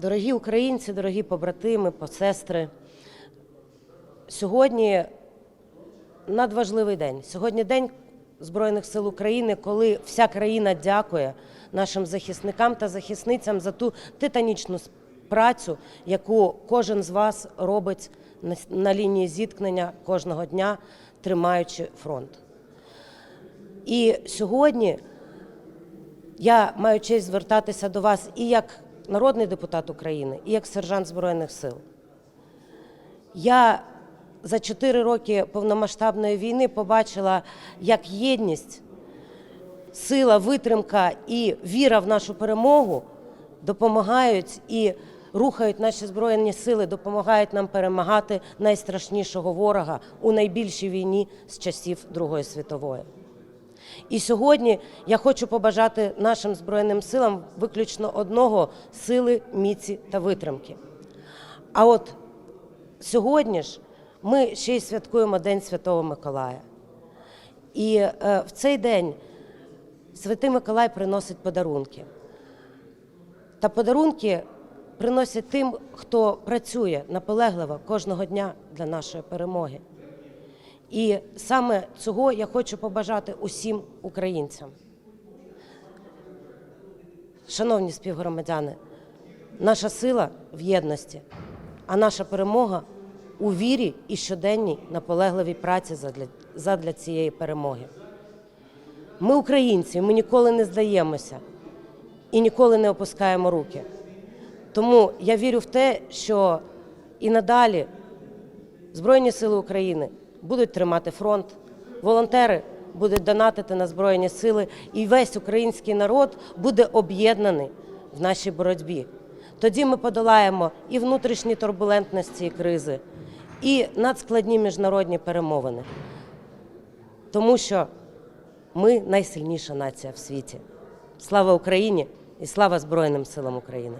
Дорогі українці, дорогі побратими, посестри, сьогодні надважливий день. Сьогодні день Збройних сил України, коли вся країна дякує нашим захисникам та захисницям за ту титанічну працю, яку кожен з вас робить на лінії зіткнення кожного дня, тримаючи фронт. І сьогодні я маю честь звертатися до вас і як народний депутат України, і як сержант Збройних сил. Я за чотири роки повномасштабної війни побачила, як єдність, сила, витримка і віра в нашу перемогу допомагають і рухають наші збройні сили, допомагають нам перемагати найстрашнішого ворога у найбільшій війні з часів Другої світової. І сьогодні я хочу побажати нашим збройним силам виключно одного сили, міці та витримки. А от сьогодні ж ми ще й святкуємо День Святого Миколая. І е, в цей день Святий Миколай приносить подарунки. Та подарунки приносять тим, хто працює наполегливо кожного дня для нашої перемоги. І саме цього я хочу побажати усім українцям. Шановні співгромадяни, наша сила в єдності, а наша перемога у вірі і щоденній наполегливій праці задля, задля цієї перемоги. Ми українці, ми ніколи не здаємося і ніколи не опускаємо руки. Тому я вірю в те, що і надалі Збройні сили України будуть тримати фронт, волонтери будуть донатити на Збройні сили, і весь український народ буде об'єднаний в нашій боротьбі. Тоді ми подолаємо і внутрішні турбулентності і кризи, і надскладні міжнародні перемовини. Тому що ми найсильніша нація в світі. Слава Україні і слава Збройним силам України!